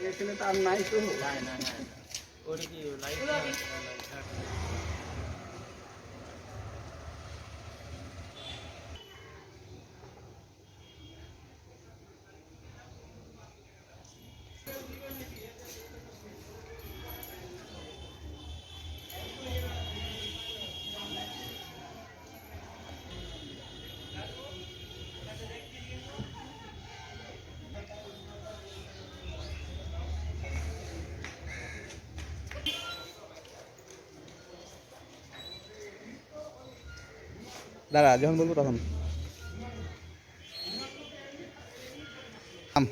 এখানে তো আর নাই তো। ওটা কি লাইট দাঁড়া যখন বলব তখন থাম।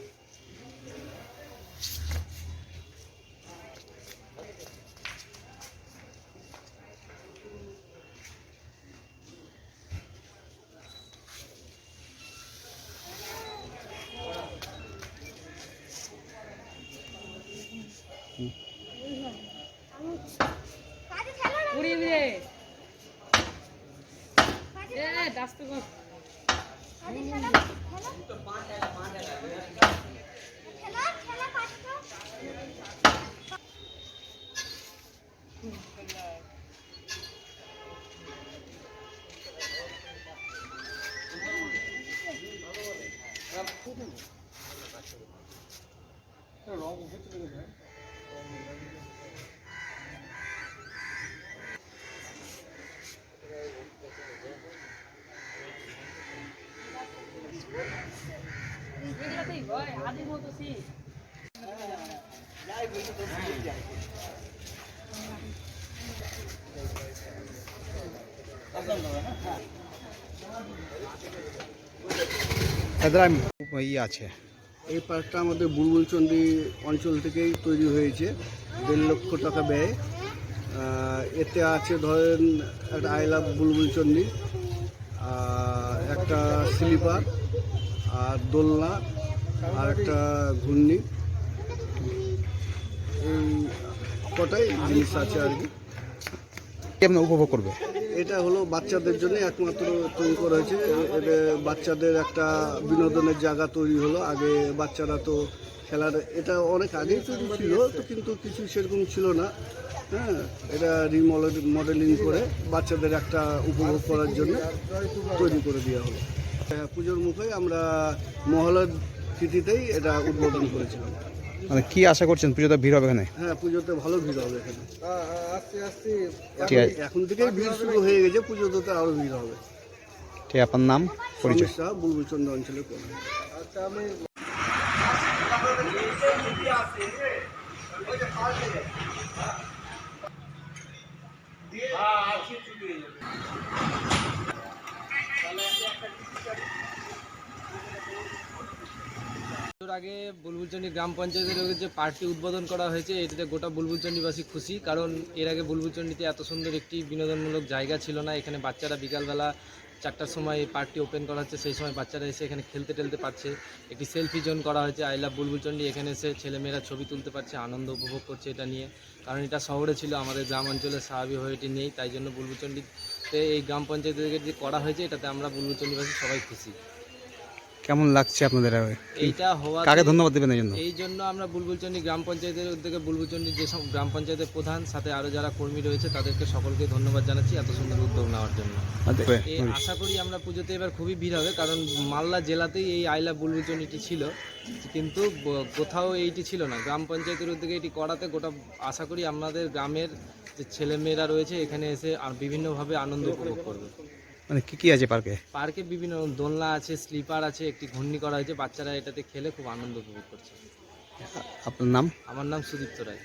উড়িয়ে দিয়ে এ ডাস্ত কর। আছে। এই পার্কটা আমাদের বুলবুলচন্ডী অঞ্চল থেকেই তৈরি হয়েছে দেড় লক্ষ টাকা ব্যয়। এতে আছে ধরেন একটা আই লাভ বুলবুলচন্ডী একটা স্লিপার আর দোলনা আর একটা ঘূর্ণি। এই কটাই জিনিস আছে আর কি। কেমন উপভোগ করবে? এটা হলো বাচ্চাদের জন্য একমাত্র তৈরি করা হয়েছে। এ- এদের বাচ্চাদের একটা বিনোদনের জায়গা তৈরি হলো। আগে বাচ্চারা তো খেলার এটা অনেক আগেই তৈরি ছিল তো কিন্তু কিছু সেরকম ছিল না। হ্যাঁ এটা রিমডেল মডেলিং করে বাচ্চাদের একটা উপভোগ করার জন্য তৈরি করে দেওয়া হলো। হ্যাঁ, পুজোর মুখে আমরা মহলার তিথিতেই এটা উদ্বোধন করেছিলাম। মানে কি আশা করছেন? পুজোতে ভিড় হবে এখানে? হ্যাঁ পুজোতে ভালো ভিড় হবে এখানে। ঠিক আছে। এখন- এখন থেকেই ভিড় শুরু হয়ে গেছে পুজোতে তো আরও ভিড় হবে। ঠিক আপনার নাম? পরিচয়। সমস্যা বুলবুলচন্দ্র অঞ্চলে করে বছর আগে বুলবুলচন্ডী গ্রাম পঞ্চায়েতের যে পার্কটি উদ্বোধন করা হয়েছে, এটাতে গোটা বুলবুলচন্ডীবাসী খুশি। কারণ এর আগে বুলবুলচন্ডীতে এত সুন্দর একটি বিনোদনমূলক জায়গা ছিল না। এখানে বাচ্চারা বিকালবেলা চারটার সময় এই পার্কটি ওপেন করা হচ্ছে। সেই সময় বাচ্চারা এসে এখানে খেলতে টেলতে পারছে। একটি সেলফি জোন করা হয়েছে। I love Bulbulchandi. এখানে এসে ছেলেমেয়েরা ছবি তুলতে পারছে, আনন্দ উপভোগ করছে এটা নিয়ে। কারণ এটা শহরে ছিল, আমাদের গ্রাম অঞ্চলে স্বাভাবিক হয়ে এটি নেই। তাই জন্য বুলবুলচন্ডীতে এই গ্রাম পঞ্চায়েত করা হয়েছে এটাতে আমরা বুলবুলচন্ডীবাসী সবাই খুশি। কেমন লাগছে আপনাদের এইটা হওয়া কাকে ধন্যবাদ দেবেন এই জন্য? এই জন্য আমরা বুলবুলচন্ডী গ্রাম পঞ্চায়েতের উদ্যোগে বুলবুলচন্ডী যেসব গ্রাম পঞ্চায়েতের প্রধান সাথে আরও যারা কর্মী রয়েছে তাদেরকে সকলকে ধন্যবাদ জানাচ্ছি এত সুন্দর উদ্যোগ নেওয়ার জন্য। এই আশা করি আমরা পুজোতে এবার খুবই ভিড় হবে কারণ মালদা জেলাতেই এই আইলা বুলবুলচন্ডীটি ছিল কিন্তু কোথাও এইটি ছিল না। গ্রাম পঞ্চায়েতের উদ্যোগে এটি করাতে গোটা আশা করি আমাদের গ্রামের যে ছেলেমেয়েরা রয়েছে এখানে এসে আর বিভিন্নভাবে আনন্দ উপভোগ করবে। মানে কি কি আছে পার্কে? পার্কে বিভিন্ন দোলনা আছে স্লিপার আছে একটি ঘূর্ণি করা হয়েছে। বাচ্চারা এটাতে খেলে খুব আনন্দ উপভোগ করছে। আপনার নাম? আমার নাম সুদীপ্ত রায়।